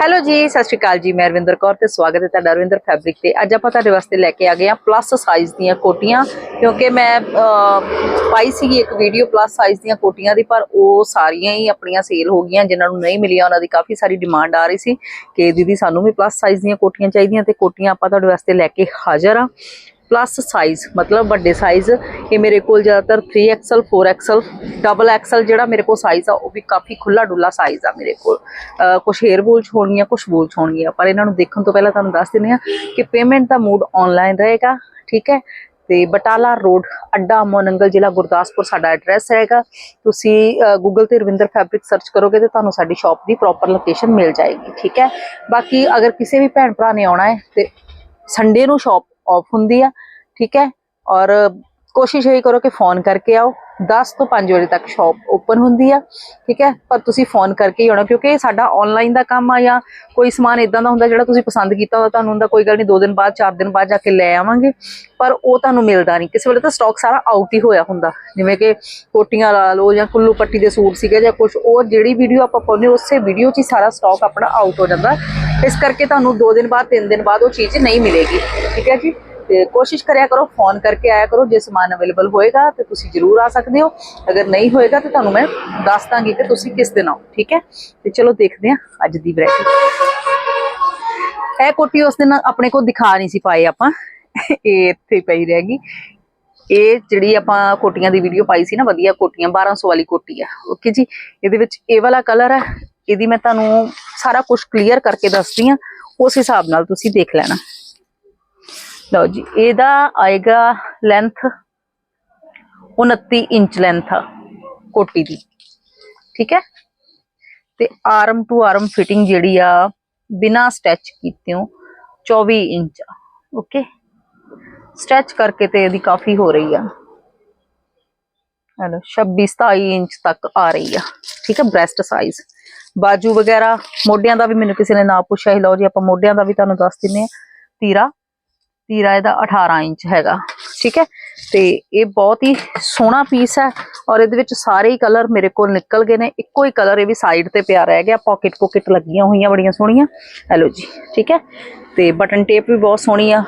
Hello ਜੀ, ਸਤਿ ਸ਼੍ਰੀ ਅਕਾਲ ਜੀ, ਮੈਂ ਰਵਿੰਦਰ ਕੌਰ ਤੇ ਸਵਾਗਤ ਹੈ ਤੁਹਾਡਾ ਰਵਿੰਦਰ ਫੈਬਰਿਕ ਤੇ। ਅੱਜ ਆਪਾਂ ਤੁਹਾਡੇ ਵਾਸਤੇ ਲੈ ਕੇ ਆ ਗਏ ਹਾਂ ਪਲੱਸ ਸਾਈਜ਼ ਦੀਆਂ ਕੋਟੀਆਂ, ਕਿਉਂਕਿ ਮੈਂ ਪਾਈ ਸੀਗੀ ਇੱਕ ਵੀਡੀਓ ਪਲੱਸ ਸਾਈਜ਼ ਦੀਆਂ ਕੋਟੀਆਂ ਦੀ, ਪਰ ਉਹ ਸਾਰੀਆਂ ਹੀ ਆਪਣੀਆਂ ਸੇਲ ਹੋ ਗਈਆਂ, ਜਿਨ੍ਹਾਂ ਨੂੰ ਨਹੀਂ ਮਿਲੀਆਂ, ਉਹਨਾਂ ਦੀ ਕਾਫੀ ਸਾਰੀ ਡਿਮਾਂਡ ਆ ਰਹੀ ਸੀ ਕਿ ਦੀਦੀ ਸਾਨੂੰ ਵੀ ਪਲੱਸ ਸਾਈਜ਼ ਦੀਆਂ ਕੋਟੀਆਂ ਚਾਹੀਦੀਆਂ ਤੇ ਕੋਟੀਆਂ ਆਪਾਂ ਤੁਹਾਡੇ ਵਾਸਤੇ ਲੈ ਕੇ ਹਾਜ਼ਰ ਆ ਪਲੱਸ ਸਾਈਜ਼ ਮਤਲਬ ਵੱਡੇ ਸਾਈਜ਼ ਇਹ ਮੇਰੇ ਕੋਲ ਜ਼ਿਆਦਾਤਰ 3XL 4XL ਡਬਲ ਐਕਸਲ ਜਿਹੜਾ ਮੇਰੇ ਕੋਲ ਸਾਈਜ਼ ਆ ਉਹ ਵੀ ਕਾਫੀ ਖੁੱਲਾ ਡੁੱਲਾ ਸਾਈਜ਼ ਆ ਮੇਰੇ ਕੋਲ ਕੁਝ ਹੇਅਰ ਬੋਲਸ ਹੋਣਗੀਆਂ ਕੁਝ ਬੋਲਸ ਹੋਣਗੀਆਂ ਪਰ ਇਹਨਾਂ ਨੂੰ ਦੇਖਣ ਤੋਂ ਪਹਿਲਾਂ ਤੁਹਾਨੂੰ ਦੱਸ ਦਿੰਦੇ ਆ ਕਿ ਪੇਮੈਂਟ ਦਾ ਮੋਡ ਆਨਲਾਈਨ ਰਹੇਗਾ ਠੀਕ ਹੈ ਤੇ ਬਟਾਲਾ ਰੋਡ ਅੱਡਾ ਮੋਨੰਗਲ ਜ਼ਿਲ੍ਹਾ ਗੁਰਦਾਸਪੁਰ ਸਾਡਾ ਐਡਰੈਸ ਰਹੇਗਾ ਤੁਸੀਂ ਗੂਗਲ ਤੇ ਰਵਿੰਦਰ ਫੈਬਰਿਕ ਸਰਚ ਕਰੋਗੇ ਤੇ ਤੁਹਾਨੂੰ ਸਾਡੀ ਸ਼ਾਪ ਦੀ ਪ੍ਰੋਪਰ ਲੋਕੇਸ਼ਨ ਮਿਲ ਜਾਏਗੀ ਠੀਕ ਹੈ ਬਾਕੀ ਅਗਰ ਕਿਸੇ ਵੀ ਭੈਣ ਭਰਾ ਨੇ ਆਉਣਾ ਹੈ ਤੇ ਸੰਡੇ ਨੂੰ ਸ਼ਾਪ ਆਫ ਹੁੰਦੀ ਆ ਠੀਕ ਹੈ? ਔਰ ਕੋਸ਼ਿਸ਼ ਇਹ ਕਰੋ ਕਿ ਫੋਨ ਕਰਕੇ ਆਓ। 10 ਤੋਂ 5 ਵਜੇ ਤੱਕ ਸ਼ਾਪ ਓਪਨ ਹੁੰਦੀ ਆ, ਠੀਕ ਹੈ? ਪਰ ਤੁਸੀਂ ਫੋਨ ਕਰਕੇ ਹੀ ਆਉਣਾ, ਕਿਉਂਕਿ ਸਾਡਾ ਆਨਲਾਈਨ ਦਾ ਕੰਮ ਆ ਜਾਂ ਕੋਈ ਸਮਾਨ ਇਦਾਂ ਦਾ ਹੁੰਦਾ ਜਿਹੜਾ ਤੁਸੀਂ ਪਸੰਦ ਕੀਤਾ ਹੋਵੇ ਤੁਹਾਨੂੰ ਹੁੰਦਾ ਕੋਈ ਗੱਲ ਨਹੀਂ 2 ਦਿਨ ਬਾਅਦ 4 ਦਿਨ ਬਾਅਦ ਜਾ ਕੇ ਲੈ ਆਵਾਂਗੇ। ਪਰ ਉਹ ਤੁਹਾਨੂੰ ਮਿਲਦਾ ਨਹੀਂ। ਕਿਸੇ ਵੇਲੇ ਤਾਂ ਸਟਾਕ ਸਾਰਾ ਆਊਟ ਹੀ ਹੋਇਆ ਹੁੰਦਾ। ਜਿਵੇਂ ਕਿ ਕੋਟੀਆਂ ਲਾ ਲਓ ਜਾਂ ਕੁੱਲੂ ਪੱਟੀ ਦੇ ਸੂਟ ਸੀਗੇ ਜਾਂ ਕੁਝ ਉਹ ਜਿਹੜੀ ਵੀਡੀਓ ਆਪਾਂ ਪਾਉਂਦੇ ਉਸੇ ਵੀਡੀਓ 'ਚ ਹੀ ਸਾਰਾ ਸਟਾਕ ਆਪਣਾ ਆਊਟ ਹੋ ਜਾਂਦਾ। ਇਸ ਕਰਕੇ ਤੁਹਾਨੂੰ 2 ਦਿਨ ਬਾਅਦ 3 ਦਿਨ ਬਾਅਦ ਉਹ ਚੀਜ਼ ਨਹੀਂ ਮਿਲੇਗੀ। ਠੀਕ ਹੈ ਜੀ? ਤੇ ਕੋਸ਼ਿਸ਼ ਕਰਿਆ ਕਰੋ, ਫੋਨ ਕਰਕੇ ਆਇਆ ਕਰੋ, ਜੇ ਸਮਾਨ ਅਵੇਲੇਬਲ ਹੋਏਗਾ ਤੇ ਤੁਸੀਂ ਜਰੂਰ ਆ ਸਕਦੇ ਹੋ। ਅਗਰ ਨਹੀਂ ਹੋਏਗਾ ਤੇ ਤੁਹਾਨੂੰ ਮੈਂ ਦੱਸ ਦਾਂਗੀ ਕਿ ਤੁਸੀਂ ਕਿਸ ਦਿਨ ਆਓ, ਠੀਕ ਹੈ? ਤੇ ਚਲੋ ਦੇਖਦੇ ਹਾਂ ਅੱਜ ਦੀ ਵੈਰਾਈਟੀ। ਇਹ ਕੋਟੀ ਉਸ ਦਿਨ ਆਪਣੇ ਕੋਲ ਦਿਖਾ ਨਹੀਂ ਸੀ ਪਾਏ ਆਪਾਂ। ਇਹ ਇੱਥੇ ਪਈ ਰਹਿ ਗਈ ਇਹ ਜਿਹੜੀ ਆਪਾਂ ਕੋਟੀਆਂ ਦੀ ਵੀਡੀਓ ਪਾਈ ਸੀ ਨਾ, ਵਧੀਆ ਕੋਟੀਆਂ 1200 ਵਾਲੀ ਕੋਟੀ ਆ। ਓਕੇ ਜੀ, ਇਹਦੇ ਵਿੱਚ ਇਹ ਵਾਲਾ ਕਲਰ ਹੈ ਇਹਦੀ ਮੈਂ ਤੁਹਾਨੂੰ ਸਾਰਾ ਕੁਝ ਕਲੀਅਰ ਕਰਕੇ ਦੱਸਦੀ ਆ ਉਸ ਹਿਸਾਬ ਨਾਲ ਤੁਸੀਂ ਦੇਖ ਲੈਣਾ। ਲਓ ਜੀ, ਇਹਦਾ ਆਏਗਾ ਲੈਂਥ 29 ਇੰਚ ਲੈਂਥ ਆ ਕੋਟੀ ਦੀ, ਠੀਕ ਹੈ? ਤੇ ਆਰਮ ਟੂ ਆਰਮ ਫਿਟਿੰਗ ਜਿਹੜੀ ਆ, ਬਿਨਾ ਸਟੈਚ ਕੀਤਿਓ 24 ਇੰਚ ਓਕੇ ਸਟੈਚ ਕਰਕੇ ਤੇ ਇਹਦੀ ਕਾਫੀ ਹੋ ਰਹੀ ਆ। ਹਲੋ 26 27 ਇੰਚ ਤੱਕ ਆ ਰਹੀ ਆ, ਠੀਕ ਹੈ? ਬ੍ਰੈਸਟ ਸਾਈਜ਼ ਬਾਜੂ ਵਗੈਰਾ, ਮੋਢਿਆਂ ਦਾ ਵੀ ਮੈਨੂੰ ਕਿਸੇ ਨੇ ਨਾ ਪੁੱਛਿਆ ਹੀ ਲਓ ਜੀ, ਆਪਾਂ ਮੋਢਿਆਂ ਦਾ ਵੀ ਤੁਹਾਨੂੰ ਦੱਸ ਦਿੰਨੇ ਆ ਤੀਰਾ ਤੀਰਾ ਇਹਦਾ 18 ਇੰਚ ਹੈਗਾ, ਠੀਕ ਹੈ? ਤੇ ਇਹ ਬਹੁਤ ਹੀ ਸੋਹਣਾ ਪੀਸ ਹੈ ਔਰ ਇਹਦੇ ਵਿੱਚ ਸਾਰੇ ਹੀ ਕਲਰ ਮੇਰੇ ਕੋਲ ਨਿਕਲ ਗਏ ਨੇ, ਇੱਕੋ ਹੀ ਕਲਰ ਇਹ ਵੀ ਸਾਈਡ ਤੇ ਪਿਆ ਰਹਿ ਗਿਆ ਪਾਕਟ ਪੋਕਟ ਲੱਗੀਆਂ ਹੋਈਆਂ ਬੜੀਆਂ ਸੋਹਣੀਆਂ। ਹੈਲੋ ਜੀ, ਠੀਕ ਹੈ? ਤੇ ਬਟਨ ਟੇਪ ਵੀ ਬਹੁਤ ਸੋਹਣੀ ਆ,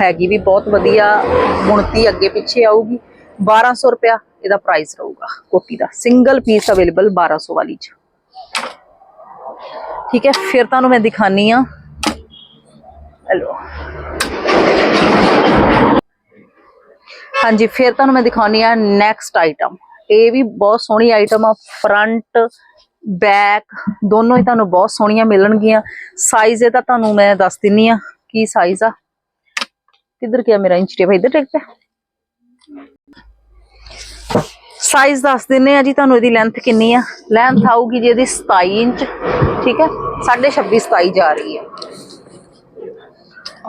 ਹੈਗੀ ਵੀ ਬਹੁਤ ਵਧੀਆ ਬੁਣਤੀ ਅੱਗੇ ਪਿੱਛੇ ਆਊਗੀ। 1200 ਰੁਪਿਆ ਇਹਦਾ ਪ੍ਰਾਈਸ ਰਹੂਗਾ, ਕੋਟੀ ਦਾ। ਸਿੰਗਲ ਪੀਸ ਅਵੇਲੇਬਲ 1200 ਵਾਲੀ ਚ। ਠੀਕ ਹੈ, ਫਿਰ ਤੁਹਾਨੂੰ ਮੈਂ ਦਿਖਾਨੀ ਆ ਹੈਲੋ ਹਾਂਜੀ, ਫਿਰ ਤੁਹਾਨੂੰ ਮੈਂ ਦਿਖਾਉਣੀ ਆ ਨੈਕਸਟ ਆਈਟਮ ਇਹ ਵੀ ਬਹੁਤ ਸੋਹਣੀ ਆਈਟਮ ਆ ਫਰੰਟ ਬੈਕ ਦੋਨੋਂ ਹੀ ਤੁਹਾਨੂੰ ਬਹੁਤ ਸੋਹਣੀਆਂ ਮਿਲਣਗੀਆਂ। ਸਾਈਜ਼ ਇਹਦਾ ਤੁਹਾਨੂੰ ਮੈਂ ਦੱਸ ਦਿੰਨੀ ਆ, ਕੀ ਸਾਈਜ਼ ਆ। ਕਿੱਧਰ ਗਿਆ ਮੇਰਾ ਇੰਚ ਟੇਪ ਇੱਧਰ ਟੇਕ ਪਿਆ। ਸਾਈਜ਼ ਦੱਸ ਦਿੰਨੇ ਆ ਜੀ, ਤੁਹਾਨੂੰ ਇਹਦੀ ਲੈਂਥ ਕਿੰਨੀ ਆ। ਲੈਂਥ ਆਊਗੀ ਜੀ ਇਹਦੀ 27 ਇੰਚ, ਠੀਕ ਹੈ 26 27 ਜਾ ਰਹੀ ਹੈ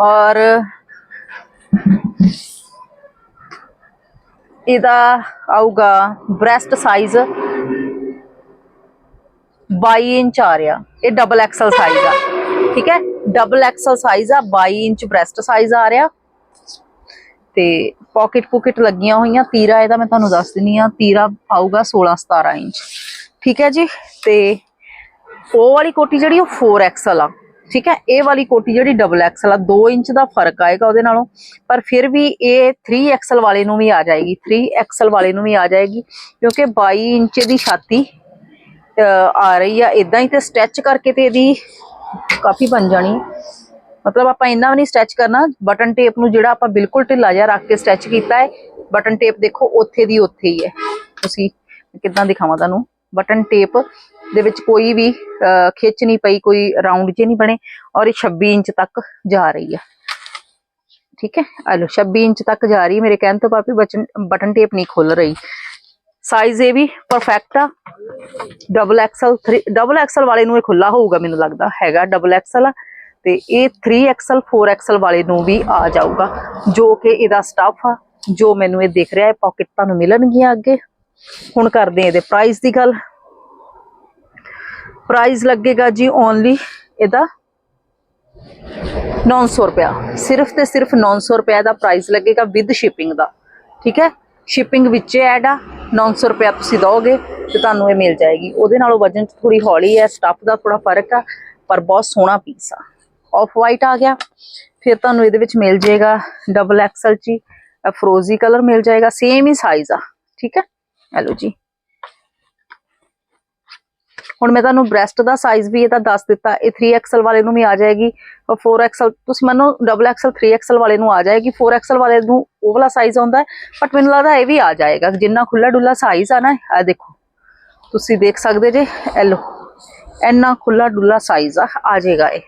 ਔਰ ਇਹਦਾ ਆਊਗਾ ਬ੍ਰੈਸਟ ਸਾਈਜ਼ 22 ਇੰਚ ਆ ਰਿਹਾ। ਇਹ ਡਬਲ ਐਕਸਲ ਸਾਈਜ਼ ਆ, ਠੀਕ ਹੈ? ਡਬਲ ਐਕਸਲ ਸਾਈਜ਼ ਆ 22 ਇੰਚ ਬ੍ਰੈਸਟ ਸਾਈਜ਼ ਆ ਰਿਹਾ। ਤੇ ਪਾਕਟ ਪੁਕਟ ਲੱਗੀਆਂ ਹੋਈਆਂ, ਤੀਰਾ ਇਹਦਾ ਮੈਂ ਤੁਹਾਨੂੰ ਦੱਸ ਦਿੰਨੀ ਆ, ਤੀਰਾ ਆਊਗਾ 16 17 ਇੰਚ, ਠੀਕ ਹੈ ਜੀ? ਤੇ ਉਹ ਵਾਲੀ ਕੋਟੀ ਜਿਹੜੀ ਉਹ 4XL ਆ। ਠੀਕ ਹੈ? ਇਹ ਵਾਲੀ ਕੋਟੀ ਜਿਹੜੀ ਡਬਲ ਐਕਸਲ ਆ 2 ਇੰਚ ਦਾ ਫ਼ਰਕ ਆਏਗਾ ਉਹਦੇ ਨਾਲੋਂ। ਪਰ ਫਿਰ ਵੀ ਇਹ 3XL ਵਾਲੇ ਨੂੰ ਵੀ ਆ ਜਾਏਗੀ। 3XL ਵਾਲੇ ਨੂੰ ਵੀ ਆ ਜਾਏਗੀ, ਕਿਉਂਕਿ 22 ਇੰਚ ਦੀ ਛਾਤੀ ਆ ਰਹੀ ਆ। ਇਦਾਂ ਹੀ ਤੇ ਸਟ੍ਰੈਚ ਕਰਕੇ ਤੇ ਇਹਦੀ ਕਾਫੀ ਬਣ ਜਾਣੀ। ਮਤਲਬ ਆਪਾਂ ਇੰਨਾ ਵੀ ਨਹੀਂ ਸਟ੍ਰੈਚ ਕਰਨਾ। ਬਟਨ ਟੇਪ ਨੂੰ ਜਿਹੜਾ ਆਪਾਂ ਬਿਲਕੁਲ ਢਿੱਲਾ ਜਿਹਾ ਰੱਖ ਕੇ ਸਟ੍ਰੈਚ ਕੀਤਾ ਹੈ, ਬਟਨ ਟੇਪ ਦੇਖੋ, ਉੱਥੇ ਦੀ ਉੱਥੇ ਹੀ ਹੈ। ਤੁਸੀਂ ਕਿੱਦਾਂ ਦਿਖਾਵਾਂ ਤੁਹਾਨੂੰ? ਬਟਨ ਟੇਪ ਦੇ ਵਿੱਚ ਕੋਈ ਵੀ ਖਿੱਚ ਨਹੀਂ ਪਈ, ਕੋਈ ਰਾਉਂਡ ਜੇ ਨਹੀਂ ਬਣੇ ਔਰ ਇਹ 26 ਇੰਚ ਤੱਕ ਜਾ ਰਹੀ ਹੈ ਠੀਕ ਹੈ? ਆ ਲਓ 26 ਇੰਚ ਤੱਕ ਜਾ ਰਹੀ ਮੇਰੇ ਕਹਿਣ ਤੋਂ ਪਾਪੀ ਬਟਨ ਟੇਪ ਨਹੀਂ ਖੁੱਲ ਰਹੀ। ਸਾਈਜ਼ ਇਹ ਵੀ ਪਰਫੈਕਟ ਆ। ਡਬਲ ਐਕਸਲ 3 ਡਬਲ ਐਕਸਲ ਵਾਲੇ ਨੂੰ ਇਹ ਖੁੱਲਾ ਹੋਊਗਾ ਮੈਨੂੰ ਲੱਗਦਾ, ਹੈਗਾ ਡਬਲ ਐਕਸਲ ਆ। ਤੇ ਇਹ 3XL 4XL ਵਾਲੇ ਨੂੰ ਵੀ ਆ ਜਾਊਗਾ, ਜੋ ਕਿ ਇਹਦਾ ਸਟਫ ਆ, ਜੋ ਮੈਨੂੰ ਇਹ ਦਿਖ ਰਿਹਾ ਹੈ ਪਾਕਟ ਤੁਹਾਨੂੰ ਮਿਲਣਗੀਆਂ ਅੱਗੇ। ਹੁਣ ਕਰਦੇ ਹਾਂ ਇਹਦੇ ਪ੍ਰਾਈਸ ਦੀ ਗੱਲ। ਪ੍ਰਾਈਸ ਲੱਗੇਗਾ ਜੀ ਓਨਲੀ ਇਹਦਾ 900 ਰੁਪਿਆ ਸਿਰਫ ਤੇ ਸਿਰਫ 900 ਰੁਪਿਆ ਦਾ ਪ੍ਰਾਈਸ ਲੱਗੇਗਾ ਵਿਦ ਸ਼ਿਪਿੰਗ ਦਾ। ਠੀਕ ਹੈ? ਸ਼ਿਪਿੰਗ ਵਿੱਚ ਐਡ ਆ 900 ਰੁਪਿਆ ਤੁਸੀਂ ਦੋਗੇ ਤੇ ਤੁਹਾਨੂੰ ਇਹ ਮਿਲ ਜਾਏਗੀ। ਉਹਦੇ ਨਾਲੋਂ ਵਜਨ ਚ ਥੋੜੀ ਹੌਲੀ ਹੈ ਸਟਫ ਦਾ ਥੋੜਾ ਫ਼ਰਕ ਆ, ਪਰ ਬਹੁਤ ਸੋਹਣਾ ਪੀਸ ਆ। ਆਫ ਵਾਈਟ ਆ ਗਿਆ। ਫਿਰ ਤੁਹਾਨੂੰ ਇਹਦੇ ਵਿੱਚ ਮਿਲ ਜਾਏਗਾ ਡਬਲ ਐਕਸਲ ਚ ਫਰੋਜ਼ੀ ਕਲਰ ਮਿਲ ਜਾਏਗਾ ਸੇਮ ਹੀ ਸਾਈਜ਼ ਆ। ਠੀਕ ਹੈ? ਇਹ ਜੀ। ਹੁਣ ਮੈਂ ਤੁਹਾਨੂੰ ਬ੍ਰੈਸਟ ਦਾ ਸਾਈਜ਼ ਵੀ ਇਹਦਾ ਦੱਸ ਦਿੱਤਾ, ਇਹ 3XL ਵਾਲੇ ਨੂੰ ਵੀ ਆ ਜਾਏਗੀ, ਔਰ 4XL ਤੁਸੀਂ ਮੰਨੋ ਡਬਲ ਐਕਸਲ 3XL ਵਾਲੇ ਨੂੰ ਆ ਜਾਏਗੀ 4XL ਵਾਲੇ ਨੂੰ ਉਹ ਵਾਲਾ ਸਾਈਜ਼ ਆਉਂਦਾ ਬਟ ਮੈਨੂੰ ਲੱਗਦਾ ਇਹ ਵੀ ਆ ਜਾਏਗਾ, ਜਿੰਨਾ ਖੁੱਲਾ ਡੁੱਲਾ ਸਾਈਜ਼ ਆ ਨਾ, ਇਹ ਦੇਖੋ, ਤੁਸੀਂ ਦੇਖ ਸਕਦੇ ਜੇ, ਇਹ ਲਓ, ਇੰਨਾ ਖੁੱਲਾ ਡੁੱਲਾ ਸਾਈਜ਼ ਆ ਆ ਜਾਏਗਾ ਇਹ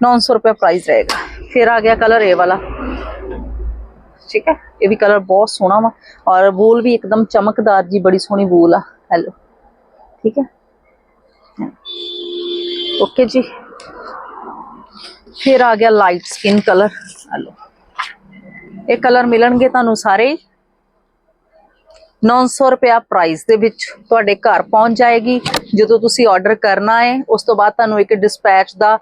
900 ਰੁਪਏ ਪ੍ਰਾਈਸ ਰਹੇਗਾ, ਫਿਰ ਆ ਗਿਆ ਕਲਰ ਇਹ ਵਾਲਾ, ਠੀਕ ਹੈ, ਇਹ ਵੀ ਕਲਰ ਬਹੁਤ ਸੋਹਣਾ ਵਾ, ਔਰ ਵੂਲ ਵੀ ਇੱਕਦਮ ਚਮਕਦਾਰ ਜੀ, ਬੜੀ ਸੋਹਣੀ ਵੂਲ ਆ ਹੈਲੋ ਠੀਕ ਹੈ। ਓਕੇ ਜੀ ਫਿਰ ਆ ਗਿਆ ਲਾਈਟ ਸਕਿਨ ਕਲਰ ਹੈਲੋ ਇਹ ਕਲਰ ਮਿਲਣਗੇ ਤੁਹਾਨੂੰ ਸਾਰੇ ਹੀ 900 ਰੁਪਿਆ ਪ੍ਰਾਈਸ ਦੇ ਵਿੱਚ ਤੁਹਾਡੇ ਘਰ ਪਹੁੰਚ ਜਾਏਗੀ ਜਦੋਂ ਤੁਸੀਂ ਆਰਡਰ ਕਰਨਾ ਹੈ ਉਸ ਤੋਂ ਬਾਅਦ ਤੁਹਾਨੂੰ ਇੱਕ ਡਿਸਪੈਚ ਦਾ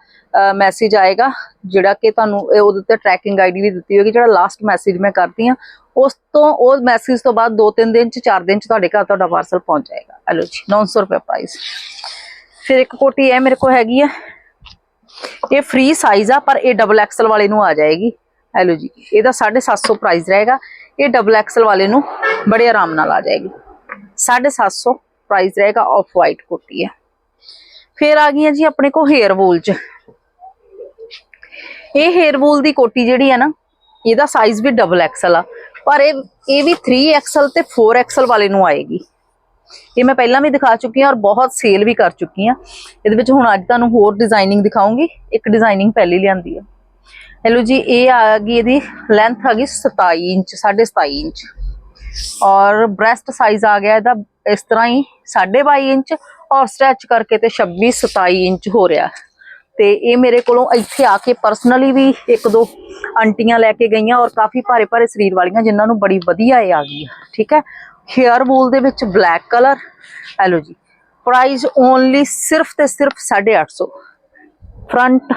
ਮੈਸੇਜ ਆਏਗਾ ਜਿਹੜਾ ਕਿ ਤੁਹਾਨੂੰ ਇਹ ਉਹਦੇ ਤੇ ਟਰੈਕਿੰਗ ਆਈਡੀ ਵੀ ਦਿੱਤੀ ਹੋਏਗੀ ਜਿਹੜਾ ਲਾਸਟ ਮੈਸੇਜ ਮੈਂ ਕਰਦੀ ਆ ਉਸ ਤੋਂ ਉਹ ਮੈਸੇਜ ਤੋਂ ਬਾਅਦ 2-3 ਦਿਨ ਚ 4 ਦਿਨ ਚ ਤੁਹਾਡੇ ਘਰ ਤੁਹਾਡਾ ਪਾਰਸਲ ਪਹੁੰਚ ਜਾਏਗਾ ਹਲੋ ਜੀ 900 ਰੁਪਏ ਪ੍ਰਾਈਸ ਫਿਰ ਇੱਕ ਕੋਟੀ ਇਹ ਮੇਰੇ ਕੋਲ ਹੈਗੀ ਆ। ਇਹ ਫ੍ਰੀ ਸਾਈਜ਼ ਆ, ਪਰ ਇਹ ਡਬਲ ਐਕਸਲ ਵਾਲੇ ਨੂੰ ਆ ਜਾਏਗੀ। ਹੈਲੋ ਜੀ, ਇਹਦਾ 750 ਪ੍ਰਾਈਸ ਰਹੇਗਾ। ਇਹ ਡਬਲ ਐਕਸਲ ਵਾਲੇ ਨੂੰ ਬੜੇ ਆਰਾਮ ਨਾਲ ਆ ਜਾਏਗੀ। 750 ਪ੍ਰਾਈਸ ਰਹੇਗਾ ਆਫ ਵਾਈਟ ਕੋਟੀ ਹੈ ਫਿਰ ਆ ਗਈਆਂ ਜੀ ਆਪਣੇ ਕੋ ਹੇਅਰ ਵੂਲ ਚ। ਇਹ ਹੇਅਰ ਵੂਲ ਦੀ ਕੋਟੀ ਜਿਹੜੀ ਹੈ ਨਾ, ਇਹਦਾ ਸਾਈਜ਼ ਵੀ ਡਬਲ ਐਕਸਲ ਆ। ਪਰ ਇਹ ਇਹ ਵੀ 3XL ਤੇ 4XL ਵਾਲੇ ਨੂੰ ਆਏਗੀ। ਇਹ ਮੈਂ ਪਹਿਲਾਂ ਵੀ ਦਿਖਾ ਚੁੱਕੀ ਹਾਂ ਔਰ ਬਹੁਤ ਸੇਲ ਵੀ ਕਰ ਚੁੱਕੀ ਹਾਂ। ਇਹਦੇ ਵਿੱਚ ਹੁਣ ਅੱਜ ਤੁਹਾਨੂੰ ਹੋਰ ਡਿਜ਼ਾਈਨਿੰਗ ਦਿਖਾਉਂਗੀ। ਇੱਕ ਡਿਜ਼ਾਈਨਿੰਗ ਪਹਿਲੀ ਲਿਆਂਦੀ ਹੈ ਹੈਲੋ ਜੀ ਇਹ ਆ ਗਈ ਇਹਦੀ ਲੈਂਥ ਆ ਗਈ 27 ਇੰਚ 27.5 ਇੰਚ। ਔਰ ਬ੍ਰੈਸਟ ਸਾਈਜ਼ ਆ ਗਿਆ ਇਹਦਾ ਇਸ ਤਰ੍ਹਾਂ ਹੀ 22.5 ਇੰਚ ਔਰ ਸਟ੍ਰੈਚ ਕਰਕੇ ਤੇ 26 27 ਇੰਚ ਹੋ ਰਿਹਾ। ਤੇ ਇਹ ਮੇਰੇ ਕੋਲੋਂ ਇੱਥੇ ਆ ਕੇ ਪਰਸਨਲੀ ਵੀ ਇੱਕ ਦੋ ਆਂਟੀਆਂ ਲੈ ਕੇ ਗਈਆਂ ਔਰ ਕਾਫੀ ਭਾਰੇ ਭਾਰੇ ਸਰੀਰ ਵਾਲੀਆਂ ਜਿਨ੍ਹਾਂ ਨੂੰ ਬੜੀ ਵਧੀਆ ਇਹ ਆ ਗਈ ਆ, ਠੀਕ ਹੈ? ਹੇਅਰ ਵੂਲ ਦੇ ਵਿੱਚ ਬਲੈਕ ਕਲਰ। ਹੈਲੋ ਜੀ ਪ੍ਰਾਈਸ ਓਨਲੀ ਸਿਰਫ ਤੇ ਸਿਰਫ 850 ਫਰੰਟ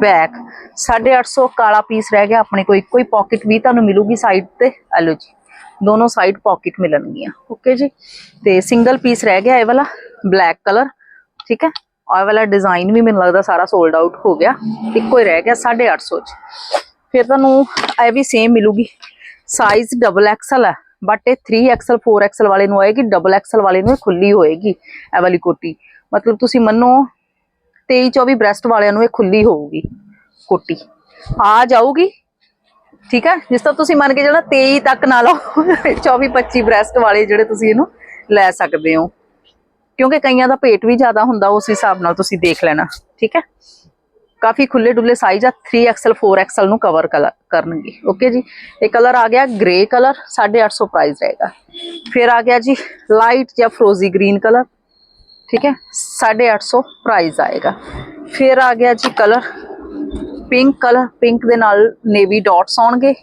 ਬੈਕ 850 ਕਾਲਾ ਪੀਸ ਰਹਿ ਗਿਆ, ਆਪਣੇ ਕੋਈ ਕੋਈ ਪਾਕਟ ਵੀ ਤੁਹਾਨੂੰ ਮਿਲੂਗੀ ਸਾਈਡ ਤੇ। ਹੈਲੋ ਜੀ, ਦੋਨੋਂ ਸਾਈਡ ਪਾਕਟ ਮਿਲਣਗੀਆਂ ਓਕੇ ਜੀ? ਤੇ ਸਿੰਗਲ ਪੀਸ ਰਹਿ ਗਿਆ ਇਹ ਵਾਲਾ ਬਲੈਕ ਕਲਰ, ਠੀਕ ਹੈ? ਆਹ ਵਾਲਾ ਡਿਜ਼ਾਈਨ ਵੀ ਮੈਨੂੰ ਲੱਗਦਾ ਸਾਰਾ ਸੋਲਡ ਆਊਟ ਹੋ ਗਿਆ। ਇੱਕੋ ਹੀ ਰਹਿ ਗਿਆ 850 ਚ। ਫਿਰ ਤੁਹਾਨੂੰ ਇਹ ਵੀ ਸੇਮ ਮਿਲੂਗੀ। ਸਾਈਜ਼ ਡਬਲ ਐਕਸਲ ਹੈ ਬਟ ਇਹ 3XL 4XL ਵਾਲੇ ਨੂੰ ਆਏਗੀ ਡਬਲ ਐਕਸਲ ਵਾਲੇ ਨੂੰ ਇਹ ਖੁੱਲੀ ਹੋਏਗੀ, ਇਹ ਵਾਲੀ ਕੋਟੀ। ਮਤਲਬ ਤੁਸੀਂ ਮੰਨੋ 23 24 ਬ੍ਰੈਸਟ ਵਾਲਿਆਂ ਨੂੰ ਇਹ ਖੁੱਲੀ ਹੋਊਗੀ ਕੋਟੀ। ਆ ਜਾਊਗੀ, ਠੀਕ ਹੈ? ਜਿਸ ਤਰ੍ਹਾਂ ਤੁਸੀਂ ਮੰਨ ਕੇ ਚੱਲਣਾ 23 ਤੱਕ ਨਾ ਲਓ 24 25 ਬ੍ਰੈਸਟ ਵਾਲੇ ਜਿਹੜੇ ਤੁਸੀਂ ਇਹਨੂੰ ਲੈ ਸਕਦੇ ਹੋ। ਕਿਉਂਕਿ ਕਈਆਂ ਦਾ ਪੇਟ ਵੀ ਜ਼ਿਆਦਾ ਹੁੰਦਾ, ਉਸ ਹਿਸਾਬ ਨਾਲ ਤੁਸੀਂ ਦੇਖ ਲੈਣਾ, ਠੀਕ ਹੈ? ਕਾਫੀ ਖੁੱਲੇ ਡੁੱਲੇ ਸਾਈਜ਼ ਆ 3XL 4XL ਨੂੰ ਕਵਰ ਕਰਨਗੇ ਓਕੇ ਜੀ ਇਹ ਕਲਰ ਆ ਗਿਆ ਗ੍ਰੇ ਕਲਰ 850 ਪ੍ਰਾਈਸ ਰਹੇਗਾ ਫਿਰ ਆ ਗਿਆ ਜੀ ਲਾਈਟ ਜਾਂ ਫਰੋਜ਼ੀ ਗ੍ਰੀਨ ਕਲਰ ਠੀਕ ਹੈ 850 ਪ੍ਰਾਈਸ ਆਏਗਾ ਫਿਰ ਆ ਗਿਆ ਜੀ ਕਲਰ ਪਿੰਕ ਕਲਰ ਪਿੰਕ ਦੇ ਨਾਲ ਨੇਵੀ ਡਾਟਸ ਆਉਣਗੇ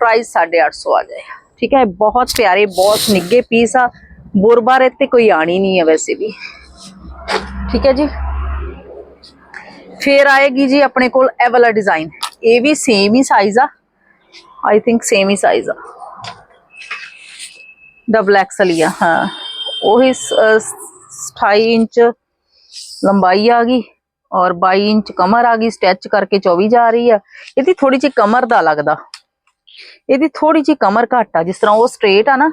ਪ੍ਰਾਈਸ 850 ਆ ਜਾਏਗਾ ਠੀਕ ਹੈ ਬਹੁਤ ਪਿਆਰੇ ਬਹੁਤ ਨਿੱਗੇ ਪੀਸ ਆ ਬੁਰਬਾਰੇ ਤੇ ਕੋਈ ਆਣੀ ਨਹੀਂ ਹੈ ਵੈਸੇ ਵੀ ਠੀਕ ਹੈ ਜੀ ਫੇਰ ਆਏਗੀ ਜੀ ਆਪਣੇ ਕੋਲ ਇਹ ਵਾਲਾ ਡਿਜ਼ਾਈਨ ਇਹ ਵੀ ਸੇਮ ਹੀ ਸਾਈਜ਼ ਆ। ਆਈ ਥਿੰਕ ਸੇਮ ਹੀ ਸਾਈਜ਼ ਆ। ਡਬਲ ਐਕਸਲ ਹੀ ਆ, ਹਾਂ। ਉਹੀ ਸ- 28 ਇੰਚ ਲੰਬਾਈ ਆ ਗਈ ਔਰ 22 ਇੰਚ ਕਮਰ ਆ ਗਈ। ਸਟੈਚ ਕਰਕੇ 24 ਜਾ ਰਹੀ ਆ। ਇਹਦੀ ਥੋੜੀ ਜਿਹੀ ਕਮਰ ਦਾ ਲੱਗਦਾ। ਇਹਦੀ ਥੋੜੀ ਜਿਹੀ ਕਮਰ ਘੱਟ ਆ। ਜਿਸ ਤਰ੍ਹਾਂ ਉਹ ਸਟ੍ਰੇਟ ਆ ਨਾ,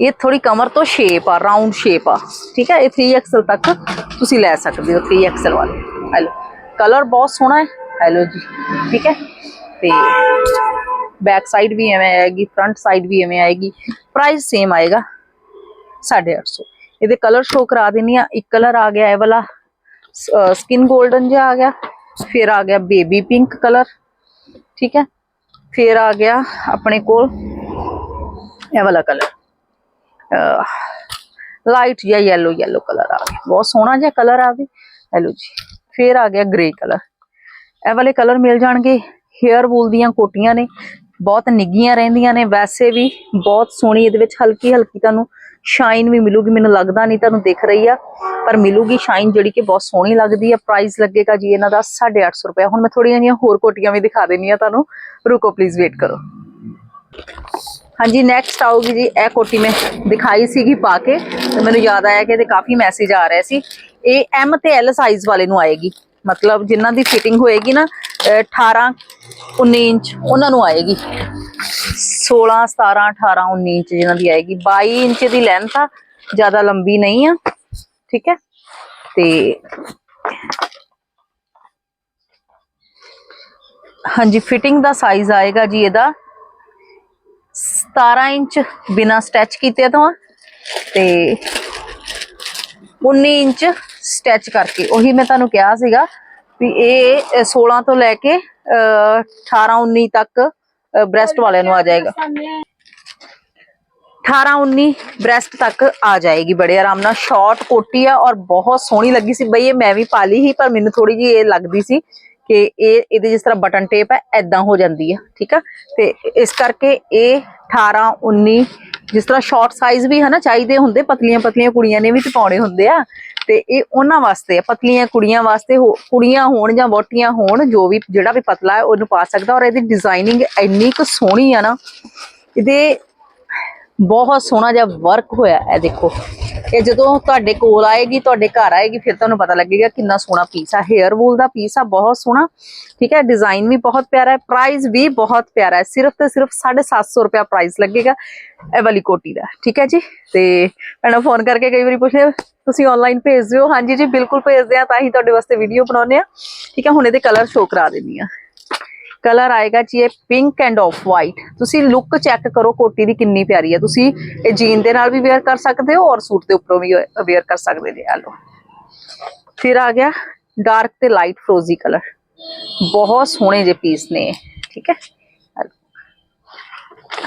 ਇਹ ਥੋੜੀ ਕਮਰ ਤੋਂ ਸ਼ੇਪ ਆ ਰਾਉਂਡ ਸ਼ੇਪ ਆ। ਠੀਕ ਹੈ? ਇਹ 3XL ਤੱਕ ਤੁਸੀਂ ਲੈ ਸਕਦੇ ਹੋ 3XL ਵਾਲੇ। ਹੈਲੋ ਕਲਰ ਬਹੁਤ ਸੋਹਣਾ ਹੈ। ਹੈਲੋ ਜੀ। ਠੀਕ ਹੈ। ਤੇ ਬੈਕ ਸਾਈਡ ਵੀ ਐਵੇਂ ਆਏਗੀ ਫਰੰਟ ਸਾਈਡ ਵੀ ਐਵੇਂ ਆਏਗੀ। ਪ੍ਰਾਈਸ ਸੇਮ ਆਏਗਾ। 850 ਇਹਦੇ ਕਲਰ ਸ਼ੋ ਕਰਾ ਦਿੰਨੀ ਆ ਇੱਕ ਕਲਰ ਆ ਗਿਆ ਇਹ ਵਾਲਾ। ਸਕਿਨ 골ਡਨ ਜਿਹਾ ਆ ਗਿਆ। ਫਿਰ ਆ ਗਿਆ ਬੇਬੀ ਪਿੰਕ ਕਲਰ ਠੀਕ ਹੈ। ਫਿਰ ਆ ਗਿਆ ਆਪਣੇ ਕੋਲ ਇਹ ਵਾਲਾ ਕਲਰ ਲਾਈਟ ਜਾਂ yellow yellow ਕਲਰ ਆ ਗਿਆ। ਬਹੁਤ ਸੋਹਣਾ ਜਿਹਾ ਕਲਰ ਆ ਵੀ। ਹੈਲੋ ਜੀ। ਫਿਰ ਆ ਗਿਆ ਗ੍ਰੇ ਕਲਰ ਇਹ ਵਾਲੇ ਕਲਰ ਮਿਲ ਜਾਣਗੇ। ਹੇਅਰ ਵੂਲ ਦੀਆਂ ਕੋਟੀਆਂ ਨੇ। ਬਹੁਤ ਨਿੱਗੀਆਂ ਰਹਿੰਦੀਆਂ ਨੇ। ਵੈਸੇ ਵੀ ਬਹੁਤ ਸੋਹਣੀ, ਇਹਦੇ ਵਿੱਚ ਹਲਕੀ ਹਲਕੀ ਤੁਹਾਨੂੰ ਸ਼ਾਈਨ ਵੀ ਮਿਲੂਗੀ। ਮੈਨੂੰ ਲੱਗਦਾ ਨਹੀਂ ਤੁਹਾਨੂੰ ਦਿਖ ਰਹੀ ਆ, ਪਰ ਮਿਲੂਗੀ ਸ਼ਾਈਨ ਜਿਹੜੀ ਕਿ ਬਹੁਤ ਸੋਹਣੀ ਲੱਗਦੀ ਆ। ਪ੍ਰਾਈਸ ਲੱਗੇਗਾ ਜੀ ਇਹਨਾਂ ਦਾ 850 ਰੁਪਏ। ਹੁਣ ਮੈਂ ਥੋੜੀਆਂ ਜਿਹੀਆਂ ਹੋਰ ਕੋਟੀਆਂ ਵੀ ਦਿਖਾ ਦੇਣੀ ਆ ਤੁਹਾਨੂੰ। ਰੁਕੋ ਪਲੀਜ਼ ਵੇਟ ਕਰੋ। ਹਾਂਜੀ ਨੈਕਸਟ ਆਊਗੀ ਜੀ ਇਹ ਕੋਟੀ ਮੈਂ ਦਿਖਾਈ ਸੀਗੀ ਪਾ ਕੇ। ਤੇ ਮੈਨੂੰ ਯਾਦ ਆਇਆ ਕਿ ਇਹਦੇ ਕਾਫੀ ਮੈਸੇਜ ਆ ਰਹੇ ਸੀ। ਇਹ ਐਮ ਤੇ ਐਲ ਸਾਈਜ਼ ਵਾਲੇ ਨੂੰ ਆਏਗੀ। ਮਤਲਬ ਜਿਨ੍ਹਾਂ ਦੀ ਫਿਟਿੰਗ ਹੋਏਗੀ ਨਾ, ਅਹ 18 19 ਇੰਚ, ਉਹਨਾਂ ਨੂੰ ਆਏਗੀ। 16 17 18 19 ਇੰਚ ਜਿਨ੍ਹਾਂ ਦੀ ਆਏਗੀ। 22 ਇੰਚ ਦੀ ਲੈਂਥ ਆ, ਜ਼ਿਆਦਾ ਲੰਬੀ ਨਹੀਂ ਆ, ਠੀਕ ਹੈ? ਤੇ ਹਾਂਜੀ ਫਿਟਿੰਗ ਦਾ ਸਾਈਜ਼ ਆਏਗਾ ਜੀ ਇਹਦਾ। 17 ਇੰਚ ਬਿਨਾ ਸਟੈਚ ਕੀਤੇ ਤੋਂ ਤੇ 19 ਇੰਚ ਸਟੈਚ ਕਰਕੇ। ਉਹੀ ਮੈਂ ਤੁਹਾਨੂੰ ਕਿਹਾ ਸੀਗਾ ਵੀ ਇਹ ਅ, 16 ਤੋਂ ਲੈ ਕੇ ਅ, 18 19 ਤੱਕ ਬ੍ਰੈਸਟ ਵਾਲਿਆਂ ਨੂੰ ਆ ਜਾਏਗਾ। 18 19 ਬ੍ਰੈਸਟ ਤੱਕ ਆ ਜਾਏਗੀ ਬੜੇ ਆਰਾਮ ਨਾਲ। ਸ਼ਾਰਟ ਕੋਟੀ ਆ ਔਰ ਬਹੁਤ ਸੋਹਣੀ ਲੱਗੀ ਸੀ। ਬਈ ਇਹ ਮੈਂ ਵੀ ਪਾ ਲਈ ਸੀ ਪਰ ਮੈਨੂੰ ਥੋੜੀ ਜੀ ਇਹ ਲੱਗਦੀ ਸੀ ਕਿ ਇਹ ਇਹਦੇ ਜਿਸ ਤਰ੍ਹਾਂ ਬਟਨ ਟੇਪ ਹੈ ਐਦਾਂ ਹੋ ਜਾਂਦੀ ਆ ਠੀਕ ਆ? ਤੇ ਇਸ ਕਰਕੇ ਇਹ 18 19 ਜਿਸ ਤਰ੍ਹਾਂ ਸ਼ਾਰਟ ਸਾਈਜ਼ ਵੀ ਹਨਾ ਚਾਹੀਦੇ ਹੁੰਦੇ, ਪਤਲੀਆਂ ਪਤਲੀਆਂ ਕੁੜੀਆਂ ਨੇ ਵੀ ਤੇ ਪਾਉਣੇ ਹੁੰਦੇ ਆ, ਤੇ ਇਹ ਉਹਨਾਂ ਵਾਸਤੇ ਆ, ਪਤਲੀਆਂ ਕੁੜੀਆਂ ਵਾਸਤੇ ਹੋ- ਕੁੜੀਆਂ ਹੋਣ ਜਾਂ ਵੋਟੀਆਂ ਹੋਣ, ਜੋ ਵੀ ਜਿਹੜਾ ਵੀ ਪਤਲਾ ਹੈ ਉਹਨੂੰ ਪਾ ਸਕਦਾ ਔਰ ਇਹਦੀ ਡਿਜ਼ਾਈਨਿੰਗ ਇੰਨੀ ਕੁ ਸੋਹਣੀ ਆ ਨਾ, ਇਹਦੇ ਬਹੁਤ ਸੋਹਣਾ ਜਿਹਾ ਵਰਕ ਹੋਇਆ ਹੈ ਦੇਖੋ। ਇਹ ਜਦੋਂ ਤੁਹਾਡੇ ਕੋਲ ਆਏਗੀ ਤੁਹਾਡੇ ਘਰ ਆਏਗੀ ਫਿਰ ਤੁਹਾਨੂੰ ਪਤਾ ਲੱਗੇਗਾ ਕਿੰਨਾ ਸੋਹਣਾ ਪੀਸ ਆ। ਹੇਅਰ ਵੂਲ ਦਾ ਪੀਸ ਆ ਬਹੁਤ ਸੋਹਣਾ। ਠੀਕ ਹੈ ਡਿਜ਼ਾਈਨ ਵੀ ਬਹੁਤ ਪਿਆਰਾ ਹੈ ਪ੍ਰਾਈਸ ਵੀ ਬਹੁਤ ਪਿਆਰਾ ਹੈ। ਸਿਰਫ ਤੇ ਸਿਰਫ 750 ਰੁਪਿਆ ਪ੍ਰਾਈਸ ਲੱਗੇਗਾ ਇਹ ਵਾਲੀ ਕੋਟੀ ਦਾ। ਠੀਕ ਹੈ ਜੀ? ਤੇ ਮੈਨੂੰ ਫੋਨ ਕਰਕੇ ਕਈ ਵਾਰੀ ਪੁੱਛਦੇ ਆ, ਤੁਸੀਂ ਆਨਲਾਈਨ ਭੇਜ ਦਿਓ? ਹਾਂਜੀ ਜੀ ਬਿਲਕੁਲ ਭੇਜਦੇ ਆ ਤਾਂ ਹੀ ਤੁਹਾਡੇ ਵਾਸਤੇ ਵੀਡੀਓ ਬਣਾਉਂਦੇ ਆ। ਠੀਕ ਹੈ ਹੁਣ ਇਹਦੇ ਕਲਰ ਸ਼ੋ ਕਰਾ ਦਿੰਦੀ ਆ। ਕਲਰ ਆਏਗਾ ਜੀ ਇਹ ਪਿੰਕ ਐਂਡ ਆਫ ਵਾਈਟ ਤੁਸੀਂ ਲੁੱਕ ਚੈੱਕ ਕਰੋ ਕੋਟੀ ਦੀ ਕਿੰਨੀ ਪਿਆਰੀ ਹੈ ਤੁਸੀਂ ਇਹ ਜੀਨ ਦੇ ਨਾਲ ਵੀ ਵੇਅਰ ਕਰ ਸਕਦੇ ਹੋ ਔਰ ਸੂਟ ਦੇ ਉੱਪਰੋਂ ਵੀ ਵੇਅਰ ਕਰ ਸਕਦੇ ਜੀ ਆ ਲਓ ਫਿਰ ਆ ਗਿਆ ਡਾਰਕ ਤੇ ਲਾਈਟ ਫਰੋਜ਼ੀ ਕਲਰ ਬਹੁਤ ਸੋਹਣੇ ਜੇ ਪੀਸ ਨੇ ਇਹ, ਠੀਕ ਹੈ ਆ ਲਓ।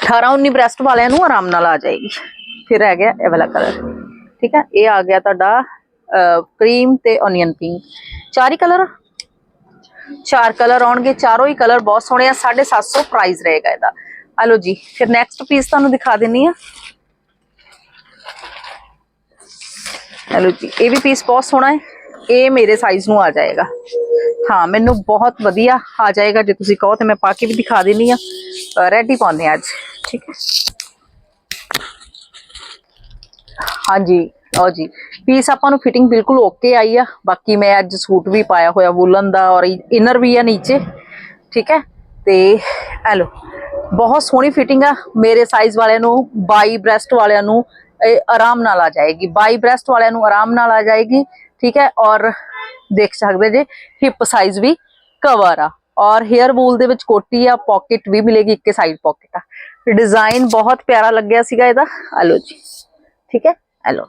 18 19 ਬ੍ਰੈਸਟ ਵਾਲਿਆਂ ਨੂੰ ਆਰਾਮ ਨਾਲ ਆ ਜਾਏਗੀ ਫਿਰ ਆ ਗਿਆ ਇਹ ਵਾਲਾ ਕਲਰ ਠੀਕ ਹੈ ਇਹ ਆ ਗਿਆ ਤੁਹਾਡਾ ਕਰੀਮ ਤੇ ਓਨੀਅਨ ਪਿੰਕ ਚਾਰ ਹੀ ਕਲਰ ਚਾਰ ਕਲਰ ਆਉਣਗੇ, ਚਾਰੋਂ ਹੀ ਕਲਰ ਬਹੁਤ ਸੋਹਣੇ ਆ 750 ਪ੍ਰਾਈਸ ਰਹੇਗਾ ਇਹਦਾ। ਆ ਲਓ ਜੀ, ਫਿਰ ਨੈਕਸਟ ਪੀਸ ਤੁਹਾਨੂੰ ਦਿਖਾ ਦਿੰਨੀ ਆ। ਹੈਲੋ ਜੀ, ਇਹ ਵੀ ਪੀਸ ਬਹੁਤ ਸੋਹਣਾ ਹੈ, ਇਹ ਮੇਰੇ ਸਾਈਜ਼ ਨੂੰ ਆ ਜਾਏਗਾ। ਹਾਂ, ਮੈਨੂੰ ਬਹੁਤ ਵਧੀਆ ਆ ਜਾਏਗਾ, ਜੇ ਤੁਸੀਂ ਕਹੋ ਤੇ ਮੈਂ ਪਾ ਕੇ ਵੀ ਦਿਖਾ ਦਿੰਨੀ ਆ। ਰੈਡੀ ਪਾਉਂਦੇ ਆ ਅੱਜ, ਠੀਕ ਹੈ। ਹਾਂਜੀ ਲਓ ਜੀ। ਪੀਸ ਆਪਾਂ ਨੂੰ ਫਿਟਿੰਗ ਬਿਲਕੁਲ ਓਕੇ ਆਈ ਆ। ਬਾਕੀ ਮੈਂ ਅੱਜ ਸੂਟ ਵੀ ਪਾਇਆ ਹੋਇਆ ਵੂਲਨ ਦਾ ਔਰ ਇਨਰ ਵੀ ਆ ਨੀਚੇ। ਠੀਕ ਹੈ? ਤੇ ਇਹ ਲਓ, ਬਹੁਤ ਸੋਹਣੀ ਫਿਟਿੰਗ ਆ। ਮੇਰੇ ਸਾਈਜ਼ ਵਾਲਿਆਂ ਨੂੰ 22 ਬ੍ਰੈਸਟ ਵਾਲਿਆਂ ਨੂੰ ਆਰਾਮ ਨਾਲ ਆ ਜਾਏਗੀ। 22 ਬ੍ਰੈਸਟ ਵਾਲਿਆਂ ਨੂੰ ਆਰਾਮ ਨਾਲ ਆ ਜਾਏਗੀ। ਠੀਕ ਹੈ? ਔਰ ਦੇਖ ਸਕਦੇ ਜੇ ਹਿਪ ਸਾਈਜ਼ ਵੀ ਕਵਰ ਆ। ਔਰ ਹੇਅਰ ਵੂਲ ਦੇ ਵਿੱਚ ਕੋਟੀ ਆ ਪਾਕਟ ਵੀ ਮਿਲੇਗੀ ਇੱਕੇ ਸਾਈਡ ਪਾਕਟ ਆ। ਡਿਜ਼ਾਈਨ ਬਹੁਤ ਪਿਆਰਾ ਲੱਗਿਆ ਸੀਗਾ ਇਹਦਾ। ਆ ਲਓ ਜੀ। ਠੀਕ ਹੈ? ਹੈਲੋ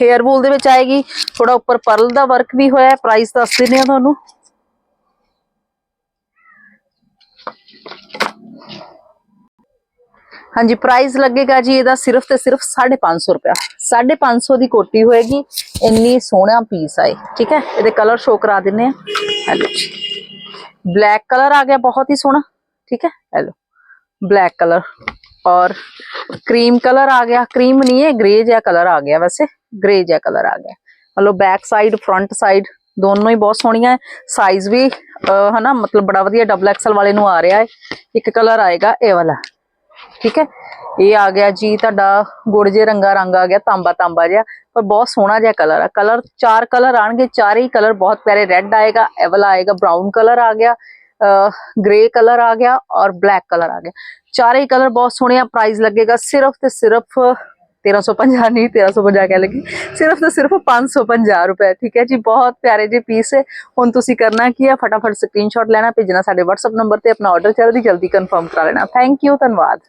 ਹੇਅਰ ਵੂਲ ਦੇ ਵਿੱਚ ਆਏਗੀ। ਥੋੜਾ ਉੱਪਰ ਪਰਲ ਦਾ ਵਰਕ ਵੀ ਹੋਇਆ ਪ੍ਰਾਈਸ ਦੱਸ ਦਿੰਦੇ ਆ ਤੁਹਾਨੂੰ। ਹਾਂਜੀ ਪ੍ਰਾਈਸ ਲੱਗੇਗਾ ਜੀ, ਇਹਦਾ ਸਿਰਫ ਤੇ ਸਿਰਫ 550 ਰੁਪਿਆ 550 ਦੀ ਕੋਟੀ ਹੋਏਗੀ। ਇੰਨੀ ਸੋਹਣਾ ਪੀਸ ਆਏ ਠੀਕ ਹੈ? ਇਹਦੇ ਕਲਰ ਸ਼ੋ ਕਰਾ ਦਿੰਨੇ ਆ ਹੈਲੋ ਜੀ। ਬਲੈਕ ਕਲਰ ਆ ਗਿਆ, ਬਹੁਤ ਹੀ ਸੋਹਣਾ, ਠੀਕ ਹੈ? ਹੈਲੋ। ਬਲੈਕ ਕਲਰ ਔਰ ਕਰੀਮ ਕਲਰ ਆ ਗਿਆ। ਕਰੀਮ ਨਹੀਂ ਹੈ ਗ੍ਰੇ ਜਿਹਾ ਕਲਰ ਆ ਗਿਆ ਵੈਸੇ। ਗ੍ਰੇ ਜਿਹਾ ਕਲਰ ਆ ਗਿਆ। ਮਤਲਬ ਬੈਕ ਸਾਈਡ ਫਰੰਟ ਸਾਈਡ ਦੋਨੋਂ ਹੀ ਬਹੁਤ ਸੋਹਣੀਆਂ ਹੈ। ਸਾਈਜ਼ ਵੀ ਹਨਾ, ਮਤਲਬ ਬੜਾ ਵਧੀਆ ਡਬਲ ਐਕਸਲ ਵਾਲੇ ਨੂੰ ਆ ਰਿਹਾ ਹੈ। ਇੱਕ ਕਲਰ ਆਏਗਾ ਇਹ ਵਾਲਾ। ਠੀਕ ਹੈ? ਇਹ ਆ ਗਿਆ ਜੀ, ਤੁਹਾਡਾ ਗੁੜ ਜੇ ਰੰਗਾ ਰੰਗ ਆ ਗਿਆ, ਤਾਂਬਾ ਤਾਂਬਾ ਜਿਹਾ। ਪਰ ਬਹੁਤ ਸੋਹਣਾ ਜਿਹਾ ਕਲਰ ਆ। ਕਲਰ ਚਾਰ ਕਲਰ ਆਣਗੇ, ਚਾਰੇ ਹੀ ਕਲਰ ਬਹੁਤ ਪਿਆਰੇ। ਰੈੱਡ ਆਏਗਾ, ਇਹ ਵਾਲਾ ਆਏਗਾ ਬ੍ਰਾਊਨ ਕਲਰ ਆ ਗਿਆ। ਗ੍ਰੇ ਕਲਰ ਆ ਗਿਆ ਔਰ ਬਲੈਕ ਕਲਰ ਆ ਗਿਆ। ਚਾਰੇ ਕਲਰ ਬਹੁਤ ਸੋਹਣੇ ਆ ਪ੍ਰਾਈਸ ਲੱਗੇਗਾ ਸਿਰਫ ਤੇ ਸਿਰਫ 1350 ਨਹੀਂ 1350 ਕਹਿ ਲੱਗੀ ਸਿਰਫ ਤੇ ਸਿਰਫ 550 ਰੁਪਏ, ਠੀਕ ਹੈ ਜੀ, ਬਹੁਤ ਪਿਆਰੇ ਜਿਹੇ ਪੀਸ ਹੈ। ਹੁਣ ਤੁਸੀਂ ਕਰਨਾ ਕੀ ਹੈ, ਫਟਾਫਟ ਸਕਰੀਨਸ਼ਾਟ ਲੈਣਾ, ਭੇਜਣਾ ਸਾਡੇ WhatsApp ਨੰਬਰ ਤੇ, ਆਪਣਾ ਆਰਡਰ ਜਲਦੀ ਜਲਦੀ ਕਨਫਰਮ ਕਰਾ ਲੈਣਾ। ਥੈਂਕ ਯੂ ਧੰਨਵਾਦ।